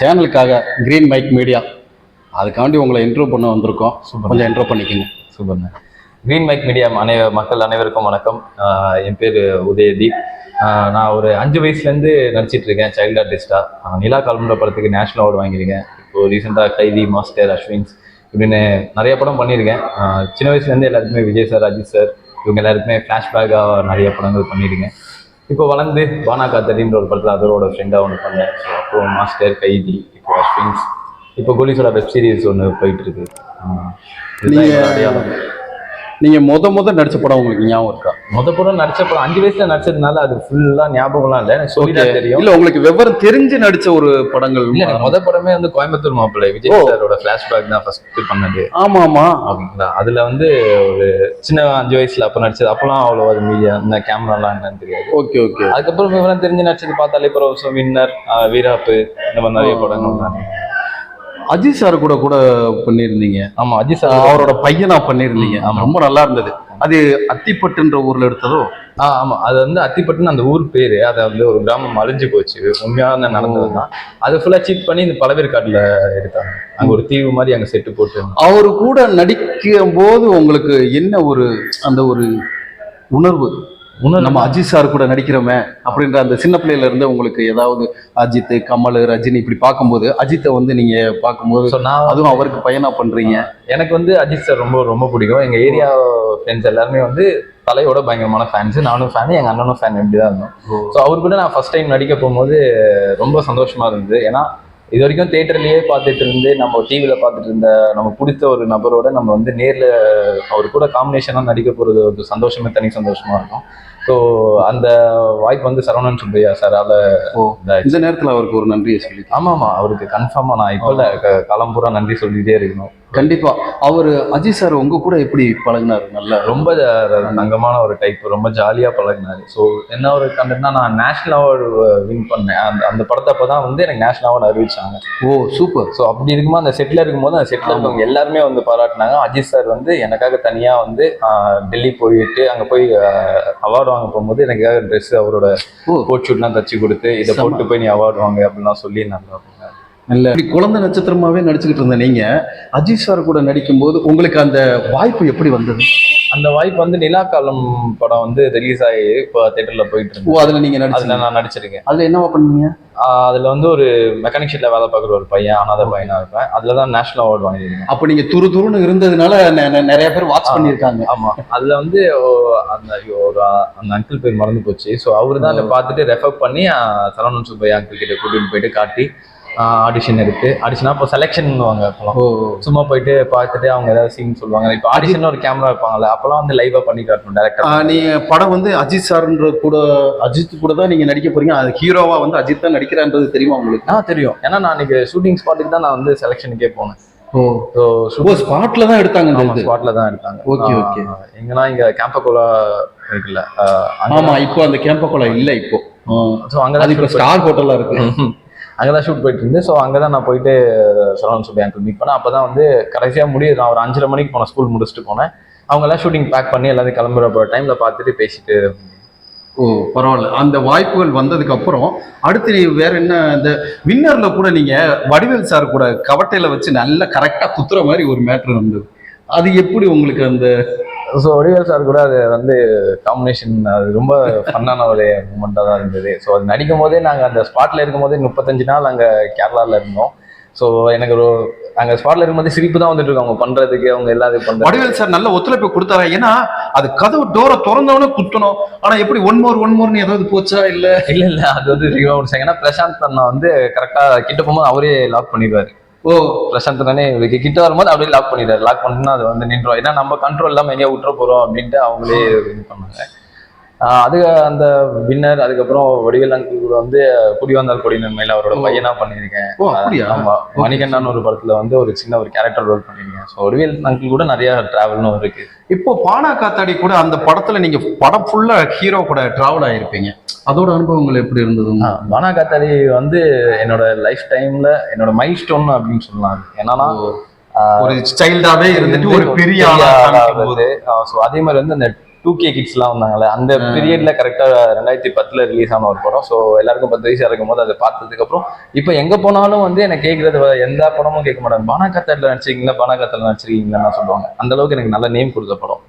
சேனலுக்காக green mic media அதுக்காண்டி உங்களை intro பண்ண வந்திருக்கோம். கொஞ்சம் இன்ட்ரோ பண்ணிக்கோங்க. சூப்பர்ண்ண. க்ரீன் மைக் மீடியா அனை மக்கள் அனைவருக்கும் வணக்கம். என் பேர் உதயதீப். நான் ஒரு அஞ்சு வயசுலேருந்து நடிச்சிட்டு இருக்கேன் சைல்டு ஆர்டிஸ்டாக நிலா காலம்புற படத்துக்கு நேஷனல் அவார்டு வாங்கியிருக்கேன். இப்போ ரீசெண்டாக கைதி மாஸ்டர் அஸ்வின்ஸ் இப்படின்னு நிறைய படம் பண்ணியிருக்கேன். சின்ன வயசுலேருந்து எல்லாருக்குமே விஜய் சார் அஜித் சார் இவங்க எல்லாருக்குமே ஃப்ளாஷ்பேக்காக நிறைய படங்கள் பண்ணியிருக்கேன். இப்போ வளர்ந்து பானா காத்தடின்ற ஒரு படத்தில் அதோட ஃப்ரெண்டாக ஒன்று பண்ணேன். ஸோ அப்போ மாஸ்டர் கைதி இப்போ அஸ்வின்ஸ் இப்போ கோலிஸோட வெப் சீரிஸ் ஒன்று போயிட்டு இருக்கு ஆஹ் இதுதான் நீங்க- என்னோட அடையாளம் நீங்க முத முத நடிச்ச படம் உங்களுக்கு ஞாபகம் இருக்கா? முத படம் நடிச்ச படம் அஞ்சு வயசுல நடிச்சதுனால அது ஃபுல்லா ஞாபகம்லாம் இல்லை. எனக்கு சொல்லிதான் தெரியும். இல்ல உங்களுக்கு விவரம் தெரிஞ்சு நடிச்ச ஒரு படங்கள் இல்ல முத படமே வந்து கோயம்புத்தூர் மாப்பிள்ளை விஜய் சாரோட ஃபிளாஷ்பேக் தான் ஃபர்ஸ்ட் பண்ணது. ஆமா ஆமா அப்படிங்களா? அதுல வந்து ஒரு சின்ன அஞ்சு வயசுல அப்ப நடிச்சது. அப்பெல்லாம் அவ்வளோ அது மீடியா இந்த கேமராலாம் என்னன்னு தெரியாது. ஓகே ஓகே அதுக்கப்புறம் விவரம் தெரிஞ்சு நடிச்சது பார்த்தாலே இப்போ வின்னர் வீராப்பு இந்த மாதிரி நிறைய படங்கள் தான் அஜித் சார் கூட கூட பண்ணியிருந்தீங்க. ஆமா அஜித் சார். அவரோட பையனா பண்ணியிருந்தீங்க. ஆமா. ரொம்ப நல்லா இருந்தது. அது அத்திப்பட்டுன்ற ஊர்ல எடுத்ததோ? ஆ ஆமா. அது வந்து அத்திப்பட்டுன்னு அந்த ஊர் பேரு. அதை வந்து ஒரு கிராமம் அழிஞ்சு போச்சு. உண்மையான நடந்தது தான். அது ஃபுல்லா சீட் பண்ணி இந்த பழவேற்காட்டுல எடுத்தாங்க. அங்க ஒரு தீவு மாதிரி அங்க செட்டு போட்டு. அவரு கூட நடிக்கும் போது உங்களுக்கு என்ன ஒரு அந்த ஒரு உணர்வு? இன்னும் நம்ம அஜித் சார் கூட நடிக்கிறோமே அப்படின்ற அந்த சின்ன பிள்ளையில இருந்து உங்களுக்கு ஏதாவது அஜித் கமல் ரஜினி இப்படி பார்க்கும்போது அஜித்தை வந்து நீங்க பார்க்கும்போது நான் அதுவும் அவருக்கு பையனா பண்றீங்க. எனக்கு வந்து அஜித் சார் ரொம்ப ரொம்ப பிடிக்கும். எங்க ஏரியா ஃப்ரெண்ட்ஸ் எல்லாருமே வந்து தலையோட பயங்கரமான ஃபேன்ஸ் நானும் ஃபேன் எங்க அண்ணனும் ஃபேன் இப்படி தான் இருந்தோம் ஸோ அவர் கூட நான் ஃபர்ஸ்ட் டைம் நடிக்க போகும்போது ரொம்ப சந்தோஷமா இருந்தது. ஏன்னா இது வரைக்கும் தேட்டர்லயே பார்த்துட்டு இருந்து நம்ம டிவியில பார்த்துட்டு இருந்த நம்ம பிடித்த ஒரு நபரோட நம்ம வந்து நேர்ல அவர் கூட காம்பினேஷனாக நடிக்க போறது ஒரு சந்தோஷமே தனி சந்தோஷமா இருக்கும். ஸோ அந்த வாய்ப்பு வந்து சரவணன் சுப்பையா ஓ. இதாயிடுச்சு. இந்த நேரத்துல அவருக்கு ஒரு நன்றியை சொல்லி ஆமா ஆமா அவருக்கு கன்ஃபார்மா நான் இப்போ இல்ல க- காலம் பூரா நன்றி சொல்லிட்டே இருக்கணும் கண்டிப்பா. அவர் அஜித் சார் உங்க கூட எப்படி பழகுனாரு? நல்லா ரொம்ப தங்கமான ஒரு டைப் ரொம்ப ஜாலியாக பழகினாரு. ஸோ என்ன ஒரு கண்டென்ட்னா நான் நேஷனல் அவார்டு வின் பண்ணேன். அந்த அந்த படத்தை அப்போ தான் வந்து எனக்கு நேஷனல் அவார்டு அறிவிச்சாங்க. ஓ சூப்பர் ஸோ அப்படி இருக்கும்போது அந்த செட்டில் இருக்கும்போது அந்த செட்டில் இருக்கவங்க எல்லாருமே வந்து பாராட்டினாங்க. அஜித் சார் வந்து எனக்காக தனியாக வந்து டெல்லி போயிட்டு அங்கே போய் அவார்டு வாங்க போகும்போது எனக்காக ட்ரெஸ் அவரோட. கோட் ஷூட்லாம் தச்சு கொடுத்து இதை. போட்டு போய் நீ அவார்டு வாங்க அப்படிலாம் சொல்லி நல்லா. இல்ல. இப்படி குழந்தை நட்சத்திரமாவே நடிச்சுக்கிட்டு இருந்த நீங்க அஜித் சார் கூட நடிக்கும்போது உங்களுக்கு அந்த வாய்ப்பு எப்படி வந்தது? அந்த வாய்ப்பு வந்து நிலா காலம் படம் வந்து ரிலீஸ் ஆகி இப்போ தேட்டரில் போயிட்டு ஓ இருந்தது அதுல நீங்க அதில் நடிச்சீங்க நான் நடிச்சிருக்கேன். அதுல என்னவா பண்ணீங்க? அதுல வந்து ஒரு மெக்கானிக் ஷெட்ல வேலை பார்க்குற ஒரு பையன் அனாத பையனா இருப்பேன். அதுல தான் நேஷனல் அவார்டு வாங்கியிருக்கேன். அப்ப நீங்க துரு துருன்னு இருந்ததுனால நிறைய பேர் வாட்ச் ஆ. பண்ணிருக்காங்க ஆமா. அதுல வந்து ஓ- அந்த ஒரு அந்த அங்கிள் பேர் மறந்து போச்சு. ஸோ அவர் தான் அதை பார்த்துட்டு ரெஃபர் பண்ணி சரவணன் சுப்பையா அங்கிள் கிட்ட கூட்டிட்டு போயிட்டு காட்டி ஆடிஷன் எடுத்து ஆடிஷனா இப்போ செலெக்ஷன் வாங்க அப்போலாம். சும்மா போயிட்டு பார்த்துட்டு அவங்க ஏதாவது சீன் சொல்லுவாங்க இப்போ ஆடிஷன் ஒரு கேமரா வைப்பாங்கல்ல அப்போலாம் வந்து லைவா பண்ணி காட்டணும் டேரக்டர் நீங்க படம் வந்து அஜித் சார்ன்ற கூட அஜித் கூட தான் நீங்க நடிக்க போறீங்க. அது ஹீரோவா வந்து அஜித் தான் நடிக்கிறான்றது தெரியுமா உங்களுக்கு? ஆ தெரியும். ஏன்னா நான் அன்னைக்கு ஷூட்டிங் ஸ்பாட்டுக்கு தான் நான் வந்து செலெக்ஷனுக்கே போனேன். ஓ. ஸ்பாட்ல தான் எடுத்தாங்க ஸ்பாட்ல தான் எடுத்தாங்க. ஆ, okay. எங்கன்னா இங்க கேம்பகோலா இருக்குல்ல ஆமா இப்போ அந்த கேம்பகோலா இல்ல இப்போ. ஸோ அங்கே இப்போ ஸ்டார் ஹோட்டலா இருக்கு. அங்கே தான் ஷூட் போயிட்டு இருந்து ஸோ அங்கே தான் நான் போயிட்டு சரவணன் சுப்பி அங்கிள் மீட் பண்ணேன். அப்போ தான் வந்து கடைசியாக முடியுது. நான் ஒரு அஞ்சரை மணிக்கு போனேன் ஸ்கூல் முடிச்சுட்டு போனேன். அவங்க எல்லாம் ஷூட்டிங் பேக் பண்ணி எல்லாத்தையும் கிளம்புற டைமில் பார்த்துட்டு பேசிட்டு ஓ பரவாயில்ல. அந்த வாய்ப்புகள் வந்ததுக்கு அப்புறம் அடுத்து நீ வேற என்ன இந்த வின்னர்ல கூட நீங்க வடிவேல் சார் கூட கவட்டையில வச்சு நல்லா கரெக்டா குத்துற மாதிரி ஒரு மேட்ரு இருந்தது. அது எப்படி உங்களுக்கு அந்த ஸோ வடிவேல் சார் கூட அது வந்து காம்பினேஷன் அது ரொம்ப ஃபன்னான ஒரு மூமெண்ட்டாக தான் இருந்தது. ஸோ அது நடிக்கும் போதே நாங்கள் அந்த ஸ்பாட்டில் இருக்கும் போதே முப்பத்தஞ்சு நாள் அங்கே கேரளாவில் இருந்தோம். ஸோ எனக்கு ஒரு அங்கே ஸ்பாட்டில் இருக்கும்போது சிரிப்பு தான் வந்துட்டு இருக்கு. அவங்க பண்ணுறதுக்கு அவங்க எல்லாத்தையும் பண்ணுறது வடிவேல் சார் நல்ல ஒத்துழைப்பு கொடுத்தாரா? ஏன்னா அது கதவு டோரை திறந்தவொடனே குத்தணும். ஆனா எப்படி ஒன் மோர் ஒன் மோர்னு ஏதாவது போச்சா இல்ல? இல்ல இல்ல அது வந்து ஏன்னா பிரசாந்த் அண்ணா வந்து கரெக்டா கிட்ட போகும்போது அவரே லாக் பண்ணிடுவாரு. ஓ பிரசாந்த் தானே இவருக்கு கிட்ட வரும்போது அப்படியே லாக் பண்ணிடுறாரு. லாக் பண்ணினா அது வந்து நின்றோம். ஏன்னா நம்ம கண்ட்ரோல் இல்லாமல் எங்கேயா விட்டுற போறோம் அப்படின்ட்டு அவங்களே இது பண்ணாங்க அது அந்த வின்னர் அதுக்கப்புறம் வடிவேல் அங்கிள் கூட வந்து குடி வந்தால் கொடி நன்மையில அவரோட. பையனா பண்ணியிருக்கேன். ஆமா. மணிகண்டன் ஒரு படத்துல வந்து ஒரு சின்ன ஒரு கேரக்டர் ரோல் பண்ணிருக்கேன் ஸோ வடிவேல் அங்கிள் கூட நிறைய டிராவல்னும் இருக்கு. இப்போ பானா காத்தாடி கூட அந்த படத்துல நீங்க படம் ஃபுல்லா ஹீரோ கூட டிராவல் ஆயிருப்பீங்க. அதோட அனுபவங்கள் எப்படி இருந்தது? பானா காத்தாடி வந்து என்னோட லைஃப் டைம்ல என்னோட மைல் ஸ்டோன் அப்படின்னு சொல்லலாம். என்னன்னா ஒரு சைல்டாவே இருந்துட்டு ஒரு பெரிய ஆளா அதே மாதிரி வந்து அந்த டூ கே கிட்ஸ்லாம் வந்தாங்கல்ல அந்த பீரியட்ல கரெக்டா ரெண்டாயிரத்தி பத்துல ரிலீஸ் ஆன ஒரு படம். ஸோ எல்லாருக்கும் பத்து வயசா இருக்கும் போது அதை பார்த்ததுக்கு அப்புறம் இப்போ எங்க போனாலும் வந்து எனக்கு கேட்கறது எந்த படமும் கேட்க மாட்டாங்க. பானாகத்தர்ல நடிச்சிருக்கீங்களா பானாகத்தர்ல நடிச்சிருக்கீங்களான்னு சொல்லுவாங்க. அந்த அளவுக்கு எனக்கு நல்ல நேம் கொடுத்த படம்.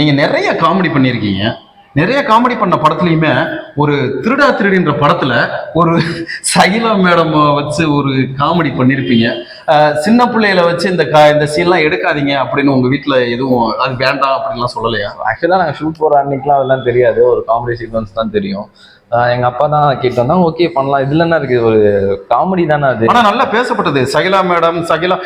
நீங்க நிறைய காமெடி பண்ணியிருக்கீங்க. நிறைய காமெடி பண்ண படத்துலயுமே ஒரு திருடா திருடின்ற படத்துல ஒரு சைலா மேடம் வச்சு ஒரு காமெடி பண்ணியிருப்பீங்க. சின்ன பிள்ளையில வச்சு இந்த கா இந்த சீன்லாம் எடுக்காதீங்க அப்படின்னு உங்க வீட்ல எதுவும் அது வேண்டாம் அப்படின்லாம் சொல்லலையா? ஆக்சுவலாக நாங்கள் ஷூட் போகிற அன்னைக்குலாம் அதெல்லாம் தெரியாது. ஒரு காமெடி சீக்வன்ஸ் தான் தெரியும். எங்க அப்பா தான் கேட்டு வந்தாங்க ஓகே பண்ணலாம். இதுல என்ன இருக்கு? ஒரு காமெடி தானே அது? ஆனா நல்லா பேசப்பட்டது. சகிலா மேடம் சகிலா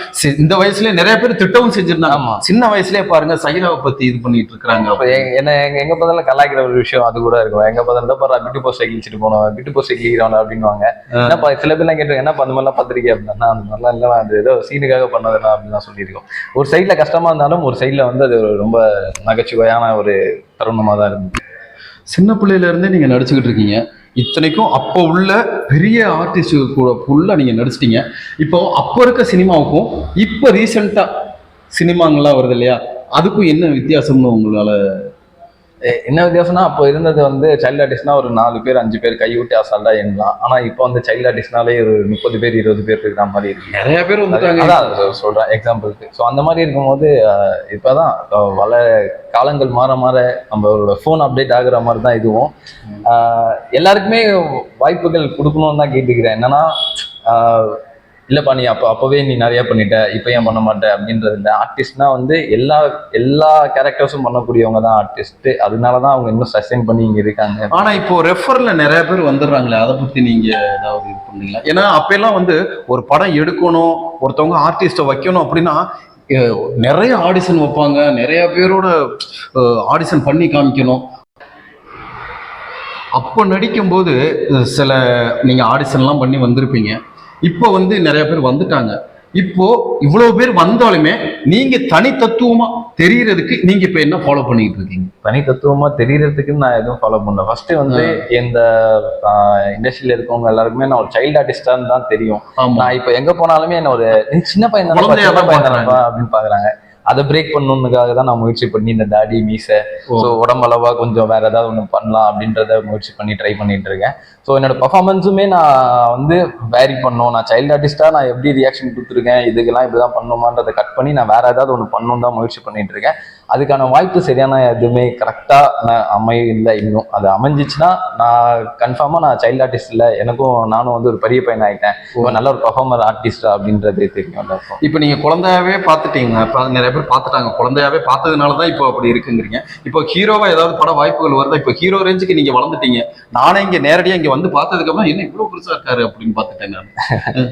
இந்த வயசுலயே நிறைய பேர் திட்டவும் செஞ்சிருந்தாங்க. ஆமா. சின்ன வயசுலயே பாருங்க சகிலாவை பத்தி இது பண்ணிட்டு இருக்காங்க என்ன எங்க எங்க பார்த்தாலும் கலாய்க்கிற ஒரு விஷயம் அது கூட இருக்கும். எங்க பார்த்தாலும் பாரு பிட்டு போஸ்ட் கிழிச்சிட்டு போனோம் பிட்டு போஸ்ட் கிழிக்கிறான் அப்படின்வாங்க என்னப்பா சில பேர்லாம் கேட்டு என்னப்பா அந்த மாதிரிலாம் பார்த்திருக்கேன் அப்படின்னா அந்த மாதிரிலாம் இல்லை அது ஏதோ சீனுக்காக பண்ணதுலாம் அப்படின்னு சொல்லியிருக்கோம். ஒரு சைட்ல கஷ்டமா இருந்தாலும் ஒரு சைட்ல வந்து அது ரொம்ப நகைச்சுவையான ஒரு தருணமா தான் இருந்தது. சின்ன பிள்ளையில இருந்தே நீங்க நடிச்சுக்கிட்டு இருக்கீங்க. இத்தனைக்கும் அப்போ உள்ள பெரிய ஆர்டிஸ்ட் கூட ஃபுல்லா நீங்க நடிச்சிட்டீங்க. இப்போ அப்போ இருக்க சினிமாவுக்கும் இப்போ ரீசெண்டா சினிமாங்கள்லாம் வருது இல்லையா? அதுக்கும் என்ன வித்தியாசம்னு உங்களால என்ன வித்தியாசம்னா அப்போ இருந்தது வந்து சைல்டு ஆர்டிஸ்ட்னா ஒரு நாலு பேர் அஞ்சு பேர் கை விட்டு அசால்ட்டா எண்ணலாம் ஆனா இப்போ வந்து சைல்டு ஆர்டிஸ்ட்னாலே ஒரு முப்பது பேர் இருபது பேர் இருக்கிற மாதிரி இருக்கு. நிறைய பேர் அதான் சொ- சொல்றேன் எக்ஸாம்பிளுக்கு ஸோ அந்த மாதிரி இருக்கும்போது அஹ், இப்பதான் அஹ், வள காலங்கள் மாற மாற நம்மளோட ஃபோன் அப்டேட் ஆகுற மாதிரி தான் இதுவும். எல்லாருக்குமே வாய்ப்புகள் கொடுக்கணும்னு தான் கேட்டுக்கிறேன். என்னன்னா இல்லைப்பா நீ அப்போ அப்போவே நீ நிறைய பண்ணிட்ட இப்போ ஏன் பண்ண மாட்டேன் அப்படின்றது இல்லை ஆர்டிஸ்ட்னா வந்து எல்லா எல்லா கேரக்டர்ஸும் பண்ணக்கூடியவங்க தான் ஆர்டிஸ்ட் அதனால தான் அவங்க இன்னும் சஸ்டைன் பண்ணி இங்கே இருக்காங்க. ஆனால் இப்போ ரெஃபரில் நிறைய பேர் வந்துடுறாங்களே அதை பற்றி நீங்கள் ஏதாவது இது பண்ணீங்களா ஏன்னா அப்போல்லாம் வந்து ஒரு படம் எடுக்கணும் ஒருத்தவங்க ஆர்டிஸ்ட்டை வைக்கணும் அப்படின்னா நிறைய ஆடிஷன் வைப்பாங்க நிறைய பேரோட ஆடிஷன் பண்ணி காமிக்கணும். அப்போ நடிக்கும்போது சில நீங்கள் ஆடிஷன்லாம் பண்ணி வந்திருப்பீங்க. இப்போ வந்து நிறைய பேர் வந்துட்டாங்க. இப்போ இவ்வளவு பேர் வந்தாலுமே நீங்க தனி தத்துவமா தெரியறதுக்கு நீங்க இப்ப என்ன ஃபாலோ பண்ணிட்டு இருக்கீங்க? தனி தத்துவமா தெரியறதுக்கு நான் எதுவும் ஃபாலோ பண்ணல. ஃபர்ஸ்ட் வந்து இந்த இண்டஸ்ட்ரியில இருக்கவங்க எல்லாருக்குமே நான் ஒரு சைல்டு ஆர்டிஸ்டான்னு தான் தெரியும். நான் இப்போ எங்க போனாலுமே என்ன ஒரு "நீ சின்ன பையன் தான் பையன் தானப்பா" அப்படின்னு பாக்குறாங்க அதை பிரேக் பண்ணணுன்றதுக்காக தான் நான் முயற்சி பண்ணி இந்த தாடி மீசை. ஸோ உடம்பளவா கொஞ்சம் வேற ஏதாவது ஒன்று பண்ணலாம் அப்படின்றத முயற்சி பண்ணி ட்ரை பண்ணிட்டு இருக்கேன். ஸோ என்னோட பர்ஃபார்மன்ஸுமே நான் வந்து வேரி பண்ணணும் நான் சைல்டு ஆர்டிஸ்டா நான் எப்படி ரியாக்ஷன் கொடுத்துருக்கேன் இதுக்கெல்லாம் இப்படிதான் பண்ணணுமான்றதை கட் பண்ணி நான் வேற ஏதாவது ஒன்று பண்ணணும் தான் முயற்சி பண்ணிட்டு இருக்கேன். அதுக்கான வாய்ப்பு சரியான எதுவுமே கரெக்டாக அமையல இன்னும் அது அமைஞ்சிச்சுன்னா நான் கன்ஃபார்மாக நான் சைல்டு ஆர்டிஸ்ட் இல்லை. எனக்கும் நானும் வந்து ஒரு பெரிய பையன் ஆகிட்டேன் இப்போ நல்ல ஒரு பர்ஃபார்மர் ஆர்டிஸ்டா அப்படின்றது தெரியும் இப்போ நீங்க குழந்தையாவே பார்த்துட்டீங்க. இப்போ நிறைய பேர் பார்த்துட்டாங்க. குழந்தையாவே பார்த்ததுனால தான் இப்போ அப்படி இருக்குங்கிறீங்க. இப்போ ஹீரோவா ஏதாவது பட வாய்ப்புகள் வருதா? இப்போ ஹீரோ ரேஞ்சுக்கு நீங்க வளர்ந்துட்டீங்க. நானே இங்க நேரடியா இங்க வந்து பார்த்ததுக்கு அப்புறம் என்ன இவ்வளவு பெருசா இருக்காரு? அப்படின்னு பார்த்துட்டேன் நான்.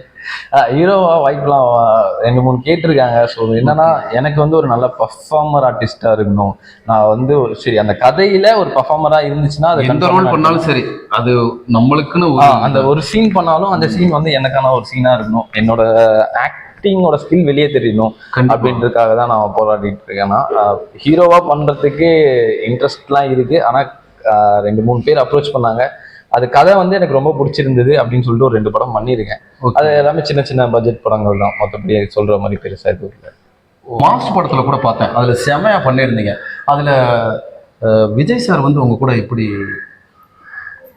ஹீரோவா வாய்ப்புலாம் ரெண்டு மூணு கேட்டிருக்காங்க. ஸோ என்னன்னா எனக்கு வந்து ஒரு நல்ல பர்ஃபார்மர் ஆர்டிஸ்டா இருக்கணும். நான் வந்து ஒரு சரி அந்த கதையில ஒரு பர்ஃபார்மரா இருந்துச்சுன்னா அது எந்த ரோல் பண்ணாலும் சரி அது நம்மளுக்குன்னு அந்த ஒரு சீன் பண்ணாலும் அந்த சீன் வந்து எனக்கான ஒரு சீனா இருக்கணும். என்னோட ஆக்டிங்கோட ஸ்கில் வெளியே தெரியணும். அப்படின்றதுக்காக தான் நான் போராடிட்டு இருக்கேன்னா ஹீரோவா பண்றதுக்கு இன்ட்ரெஸ்ட்லாம் இருக்கு. ஆனா ரெண்டு மூணு பேர் அப்ரோச் பண்ணாங்க. அது கதை வந்து எனக்கு ரொம்ப பிடிச்சிருந்தது அப்படின்னு சொல்லிட்டு ஒரு ரெண்டு படம் பண்ணியிருக்கேன். அது எல்லாமே சின்ன சின்ன பட்ஜெட் படங்கள் தான் மற்றபடி சொல்ற மாதிரி பெருசா எதுவும் இல்லை. மாஸ்டர் படத்துல கூட பார்த்தேன். அதுல செமையா பண்ணியிருந்தீங்க. அதுல விஜய் சார் வந்து உங்க கூட எப்படி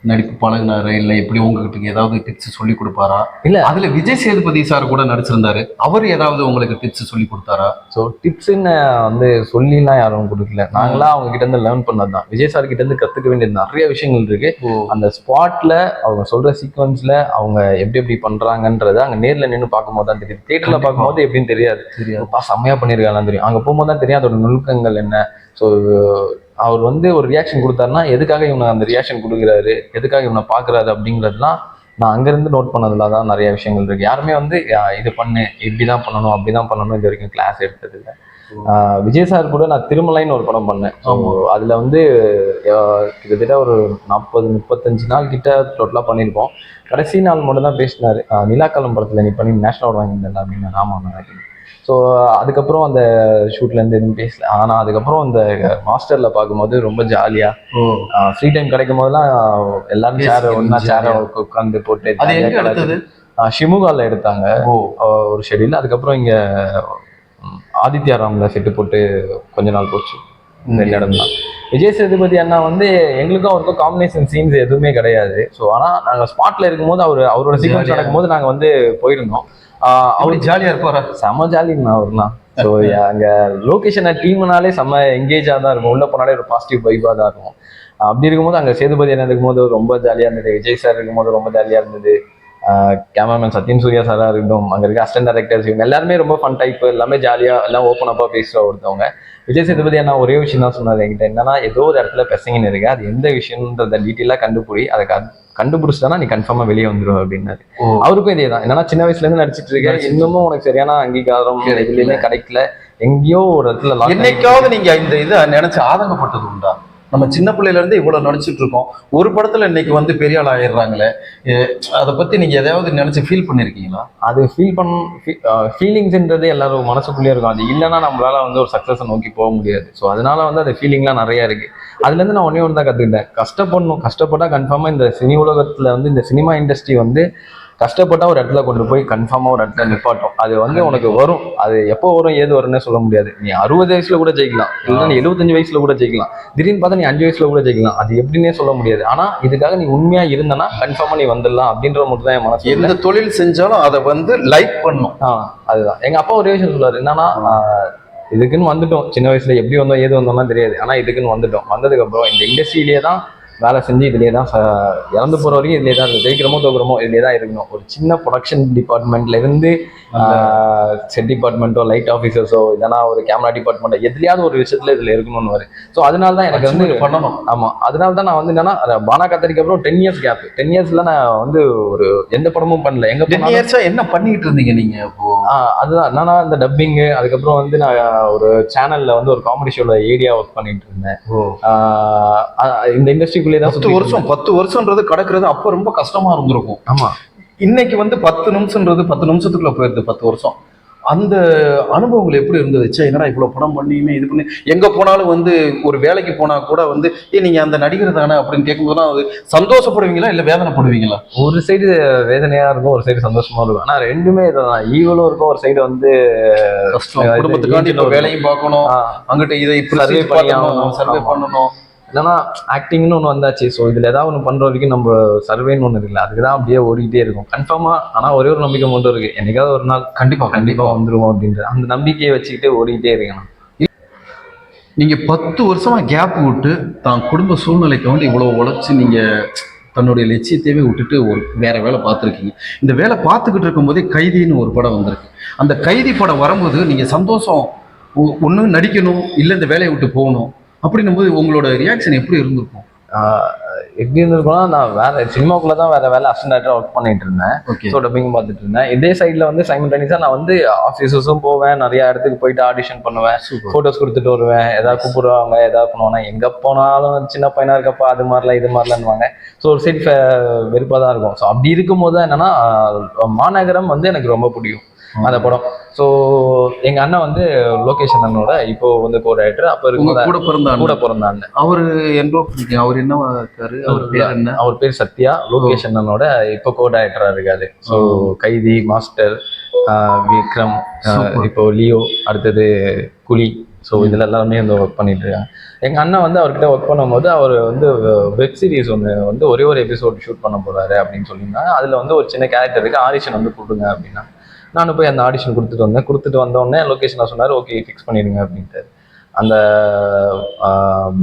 நடிப்பு பழகினாரு இல்லை எப்படி உங்ககிட்ட ஏதாவது டிப்ஸ் சொல்லி கொடுப்பாரா? இல்ல. அதுல விஜய் சேதுபதி சார் கூட நடிச்சிருந்தாரு. அவர் ஏதாவது உங்களுக்கு டிப்ஸ் சொல்லி கொடுத்தாரா? ஸோ டிப்ஸ்ன்னு வந்து சொல்லிலாம் யாரும் கொடுக்கல. நாங்களா அவங்க கிட்ட இருந்து லேர்ன் பண்ணது தான் விஜய் சார் கிட்ட இருந்து கத்துக்க வேண்டியது நிறைய விஷயங்கள் இருக்கு. அந்த ஸ்பாட்ல அவங்க சொல்ற சீக்வன்ஸ்ல அவங்க எப்படி எப்படி பண்றாங்கன்றத அங்க நேர்ல நின்று பார்க்கும்போது தான் தெரியுது. தியேட்டர்ல கண்டிப்பா. பார்க்கும்போது எப்படின்னு தெரியாது. தெரியாது. அப்பா செம்மையா பண்ணிருக்காங்கன்னு தெரியும். அங்க போகும்போது தான் தெரியும் அதோட நுணுக்கங்கள் என்ன. ஸோ அவர் வந்து ஒரு ரியாக்ஷன் கொடுத்தாருன்னா எதுக்காக இவனை அந்த ரியாக்ஷன் கொடுக்குறாரு? எதுக்காக இவனை பாக்குறாரு அப்படிங்கிறதுலாம் நான் அங்கிருந்து நோட் பண்ணதுல தான் நிறைய விஷயங்கள் இருக்கு. யாருமே வந்து "யா, இது பண்ணு. இப்படி தான் பண்ணணும் அப்படி தான் பண்ணணும். இது வரைக்கும் கிளாஸ் எடுத்தது இல்லை ஆஹ் விஜய் சார் கூட நான் திருமலைன்னு ஒரு படம் பண்ணேன். அதில் வந்து கிட்டத்தட்ட ஒரு நாற்பது முப்பத்தஞ்சு நாள் கிட்ட டோட்டலாக பண்ணியிருப்போம். கடைசி நாள் மட்டும் தான் பேசினார் நிலாக்காலம் படத்தில் நீ பண்ணி நேஷனல் அவார்டு வாங்கியிருந்தேன் அப்படின்னு ஆமாம் நினைக்கிறேன் ஸோ அதுக்கப்புறம் அந்த ஷூட்லேருந்து எதுவும் பேசல. ஆனால் அதுக்கப்புறம் இந்த மாஸ்டரில் பார்க்கும்போது ரொம்ப ஜாலியாக ஃப்ரீ டைம் கிடைக்கும் போதெல்லாம் எல்லாரும் சேர் ஒன்றா சேரை. உட்காந்து போட்டு ஷிமுகால எடுத்தாங்க. ஒரு ஷெடியூல் அதுக்கப்புறம் இங்கே ஆதித்யா ராமில் செட்டு போட்டு கொஞ்ச நாள் போச்சு. இந்த இடம் தான் விஜய் சேதுபதி அண்ணா வந்து எங்களுக்கும் அவருக்கும் காம்பினேஷன் சீன்ஸ் எதுவுமே கிடையாது. ஸோ ஆனால் நாங்கள் ஸ்பாட்ல இருக்கும்போது அவர் அவரோட சீக்வன்ஸ். நடக்கும்போது நாங்கள் வந்து போயிருந்தோம். அவர் ஜாலியா இருப்பாரா? செம ஜாலிங்கண்ணா அவர்லாம். ஸோ அங்க லொகேஷனை டீம்னாலே செம்ம எங்கேஜாக தான் இருக்கும். உள்ள போனாலே ஒரு பாசிட்டிவ் வைப்பாக தான் இருக்கும். அப்படி இருக்கும்போது அங்கே சேதுபதி அண்ணன் இருக்கும்போது ரொம்ப ஜாலியாக இருந்தது. விஜய் சார் இருக்கும்போது ரொம்ப ஜாலியாக இருந்தது. கேமராமேன் சத்யன் சூர்யா சாராக இருக்கட்டும் அங்கே இருக்க அசிஸ்டன்ட் டேரக்டர்ஸ் இவங்க எல்லாருமே ரொம்ப ஃபன் டைப் எல்லாமே ஜாலியாக எல்லாம் ஓப்பன் அப்பாக பேசுகிற ஒருத்தவங்க. விஜய் சேதுபதி அண்ணா ஒரே விஷயம் தான் சொன்னார் என்கிட்ட. என்னன்னா ஏதோ ஒரு இடத்துல பெசங்கின்னு இருக்கு அது எந்த விஷயம்ன்றத டீட்டெயிலாக கண்டுபிடி. அதை க- கண்டுபிடிச்சிட்டானா நீ கன்ஃபார்மாக வெளியே வந்துடும் அப்படின்னாரு. அவருக்கும் இதே தான். என்னன்னா சின்ன வயசுல இருந்து நடிச்சிட்டு இருக்கேன். இன்னமும் உனக்கு சரியான அங்கீகாரம். எதுலையுமே கிடைக்கல. எங்கேயோ ஒரு இடத்துல என்னைக்காவது நீங்க இந்த இதை நினைச்சு ஆதங்கப்பட்டது உண்டா? நம்ம சின்ன பிள்ளையில இருந்து இவ்வளவு நடிச்சிட்டு இருக்கோம். ஒரு படத்துல இன்னைக்கு வந்து பெரிய ஆள் ஆயிடுறாங்களே. அதை பத்தி நீங்க எதையாவது நினைச்சு ஃபீல் பண்ணிருக்கீங்களா? அது ஃபீல் பண்ண ஃபீலிங்ஸ்ன்றது எல்லாரும் மனசுக்குள்ளேயே இருக்கும். அது இல்லைன்னா நம்மளால வந்து ஒரு சக்ஸஸை நோக்கி போக முடியாது. ஸோ அதனால வந்து அது ஃபீலிங்லாம் நிறைய இருக்கு. அதுலேருந்து நான் ஒன்றே ஒன்று தான் கற்றுக்கிட்டேன் கஷ்டப்படணும். கஷ்டப்பட்டா கன்ஃபார்மாக இந்த சினி உலகத்தில் வந்து இந்த சினிமா இண்டஸ்ட்ரி வந்து கஷ்டப்பட்டா ஒரு இடத்துல கொண்டு போய் கன்ஃபார்மாக ஒரு இடத்துல நிப்பாட்டும். அது வந்து உனக்கு வரும். அது எப்போ வரும் ஏது வரும்னே சொல்ல முடியாது. நீ அறுபது வயசுல கூட ஜெயிக்கலாம். இல்லை நீ எழுபத்தஞ்சு வயசுல கூட ஜெயிக்கலாம். திடீர்னு பார்த்தா நீ அஞ்சு வயசுல கூட ஜெயிக்கலாம். அது எப்படின்னே சொல்ல முடியாது. ஆனா இதுக்காக நீ உண்மையா இருந்தனா கன்ஃபார்மா நீ வந்துடலாம் அப்படின்ற மட்டும் தான் என் மனசு எந்த தொழில் செஞ்சாலும் அதை வந்து லைக் பண்ணும் ஆ அதுதான். எங்க அப்பா ஒரே விஷயம் சொல்லுவாரு. என்னன்னா இதுக்குன்னு வந்துட்டோம். சின்ன வயசுல எப்படி வந்தோம் ஏது வந்தோம்னா தெரியாது. ஆனா இதுக்குன்னு வந்துட்டோம். வந்ததுக்கு அப்புறம் இந்த இண்டஸ்ட்ரியிலேயே தான் வேலை செஞ்சு இதுலேயே தான் இறந்து போற வரைக்கும் இதுலேயே தான் இருக்கும் ஜெயிக்கிறோமோ தோக்குறோமோ இதுலேயே தான் இருக்கணும். ஒரு சின்ன ப்ரொடக்ஷன் டிபார்ட்மெண்ட்ல இருந்து செட் டிபார்ட்மெண்ட்டோ லைட் ஆஃபீஸர்ஸோ இல்லைனா ஒரு கேமரா டிபார்ட்மெண்ட்டோ எதுலையாவது ஒரு விஷயத்துல இதுல இருக்கணும்னு வரு ஸோ அதனால தான் எனக்கு வந்து பண்ணணும். ஆமா. அதனால தான் நான் வந்து என்னன்னா பானா கத்தரிக்கு அப்புறம் டென் இயர்ஸ் கேப் டென் இயர்ஸ்ல நான் வந்து ஒரு எந்த படமும் பண்ணல. எங்க டென் போனாலும் இயர்ஸா என்ன பண்ணிட்டு இருந்தீங்க நீங்க இப்போ? ஆஹ் அதுதான். என்னன்னா இந்த டப்பிங்கு அதுக்கப்புறம் வந்து நான் ஒரு சேனல்ல வந்து ஒரு காமெடி ஷோல ஏரியா ஒர்க் பண்ணிட்டு இருந்தேன். ஆஹ் அ- இண்டஸ்ட்ரிக்குள்ளேயே தான் பத்து வருஷம் பத்து வருஷம்ன்றது கடக்கிறது அப்ப ரொம்ப கஷ்டமா இருந்திருக்கும். ஆமா. இன்னைக்கு வந்து பத்து நிமிஷம்ன்றது பத்து நிமிஷத்துக்குள்ள போயிருது பத்து வருஷம். அந்த அனுபவங்கள் எப்படி இருந்தது? ச்சே என்னடா இவ்வளவு படம் பண்ணியுமே இது பண்ணி எங்க போனாலும் வந்து ஒரு வேலைக்கு போனா கூட வந்து ஏ நீங்க அந்த நடிகர் தானே? அப்படின்னு கேட்கும்போது அது சந்தோஷப்படுவீங்களா இல்ல வேதனைப்படுவீங்களா? ஒரு சைடு வேதனையா இருக்கும் ஒரு சைடு சந்தோஷமா இருக்கும். ஆனா ரெண்டுமே இதுதான். ஈவலும் இருக்கும் ஒரு சைடு வந்து குடும்பத்துக்காண்டி வேலையும் பார்க்கணும். அங்கிட்ட இதை Survey பண்ணி ஆகணும். சர்வே. பண்ணணும். என்னன்னா ஆக்டிங்னு ஒன்று வந்தாச்சு. ஸோ இதுல ஏதாவது ஒன்று பண்ற வரைக்கும் நம்ம சர்வேன்னு ஒன்று இருக்குல்ல அதுக்கு தான் அப்படியே ஓடிக்கிட்டே இருக்கும். கன்ஃபார்மா ஆனா ஒரே ஒரு நம்பிக்கை மட்டும் இருக்கு. என்னைக்காவது ஒரு நாள் கண்டிப்பா கண்டிப்பா. வந்துருவோம் அப்படின்ற அந்த நம்பிக்கையை வச்சுக்கிட்டே ஓடிக்கிட்டே இருக்கணும். நீங்க பத்து வருஷமா கேப் விட்டு தான் குடும்ப சூழ்நிலைக்கு வந்து இவ்வளவு உழைச்சு நீங்க தன்னுடைய லட்சியத்தையே விட்டுட்டு ஒரு வேற வேலை பார்த்துருக்கீங்க. இந்த வேலை பார்த்துக்கிட்டு இருக்கும்போதே கைதின்னு ஒரு படம் வந்திருக்கு. அந்த கைதி படம் வரும்போது நீங்க சந்தோஷம் ஒன்று நடிக்கணும் இல்லை இந்த வேலையை விட்டு போகணும். அப்படின்னும் போது உங்களோட ரியாக்ஷன் எப்படி இருந்திருக்கும்? எப்படி இருந்திருக்கும்னா நான் வேற சினிமாக்குள்ள தான் வேற வேலை அசிஸ்டன்ட் ஒர்க் பண்ணிட்டு இருந்தேன். ஸோ டப்பிங் பார்த்துட்டு இருந்தேன். இதே சைடில் வந்து சைமல்டேனியஸாக நான் வந்து ஆஃபீஸஸும் போவேன். நிறைய இடத்துக்கு போயிட்டு ஆடிஷன் பண்ணுவேன். ஃபோட்டோஸ் கொடுத்துட்டு வருவேன். ஏதாவது கூப்பிடுவாங்க ஏதாவது பண்ணுவாங்க. எங்கே போனாலும் சின்ன பையனா இருக்கப்பா அது மாதிரிலாம் இது மாதிரிலாம்வாங்க ஸோ ஒரு சைடு வெறுப்பாக தான் இருக்கும். ஸோ அப்படி இருக்கும்போது தான் என்னன்னா மாநகரம் வந்து எனக்கு ரொம்ப பிடிக்கும். அந்த படம். ஸோ எங்க அண்ணன் வந்து லோகேஷ் அண்ணனோட இப்போ வந்து கோ டைரக்டர் அப்போ கூட பிறந்த கூட. பிறந்த அண்ணன். அவரு என்றோ அவர் என்னவா இருக்காரு? அவர் பேர் என்ன? அவர் பேர் சத்யா. லோகேஷ் அண்ணனோட இப்போ கோ டைரக்டரா இருக்காரு. So Kaithi Master Vikram. இப்போ லியோ அடுத்தது குலி. ஸோ இதுல எல்லாமே வந்து ஒர்க் பண்ணிட்டு இருக்காங்க. எங்க அண்ணன் வந்து அவர்கிட்ட ஒர்க் பண்ணும்போது அவர் வந்து வெப் சீரிஸ் ஒன்று வந்து ஒரே ஒரு எபிசோட் ஷூட் பண்ண போறாரு அப்படின்னு சொல்லியிருந்தாங்க. அதுல வந்து ஒரு சின்ன கேரக்டருக்கு ஆடிஷன் வந்து கொடுங்க அப்படின்னா. நானும் போய் அந்த ஆடிஷன் கொடுத்துட்டு வந்தேன். கொடுத்துட்டு வந்த உடனே லொகேஷன் சொன்னார் ஓகே ஃபிக்ஸ் பண்ணிடுங்க அப்படின்ட்டு அந்த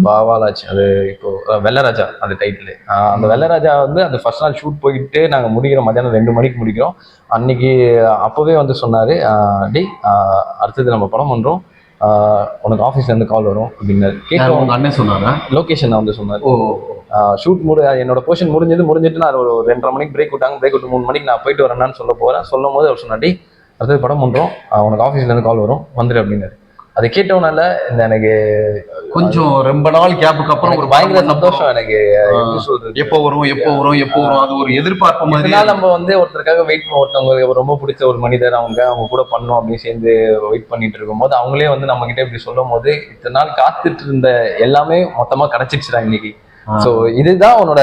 பாவாலாஜ் அது இப்போ வெள்ளராஜா அது டைட்டில் அந்த வெள்ளராஜா வந்து அந்த ஃபர்ஸ்ட் நாள் ஷூட் போயிட்டு நாங்கள் முடிக்கிறோம் மத்தியானம் ரெண்டு மணிக்கு முடிக்கிறோம். அன்னைக்கு அப்போவே வந்து சொன்னார் ஆஹ், அடுத்தது நம்ம படம் பண்ணுறோம் உனக்கு ஆஃபீஸ்லேருந்து கால் வரும் அப்படின்னாரு. உங்க அண்ணன் சொன்னாரா? லொகேஷன் வந்து சொன்னார். ஓ. ஷூட் முடி என்னோட போர்ஷன் முடிஞ்சது முடிஞ்சிட்டு நான் ஒரு ரெண்டரை மணிக்கு பிரேக் விட்டாங்க. பிரேக் விட்டு மூணு மணிக்கு நான் போயிட்டு வரேன்னு சொல்ல போகிறேன் சொல்லும் போது அவர் சொன்னாடி அடுத்தது படம் பண்ணுறோம் உனக்கு ஆஃபீஸ்லேருந்து கால் வரும். வந்துடு அப்படின்னாரு. அதை கேட்டவனால இந்த எனக்கு கொஞ்சம் ரொம்ப நாள் கேப்புக்கு அப்புறம் ஒரு பயங்கர சந்தோஷம். எனக்கு. எப்போ வரும் எப்போ வரும் எப்போ வரும் அது ஒரு எதிர்பார்ப்பு மாதிரி நம்ம வந்து ஒருத்தருக்காக வெயிட் பண்ண ஒருத்தவங்க ரொம்ப பிடிச்ச ஒரு மனிதர் அவங்க அவங்க கூட பண்ணோம் அப்படின்னு சேர்ந்து வெயிட் பண்ணிட்டு இருக்கும்போது அவங்களே வந்து நம்ம கிட்ட இப்படி சொல்லும் போது இத்தனை நாள் காத்துட்டு இருந்த எல்லாமே மொத்தமா கிடைச்சிடுச்சுடா இன்னைக்கு. ஸோ இதுதான் உன்னோட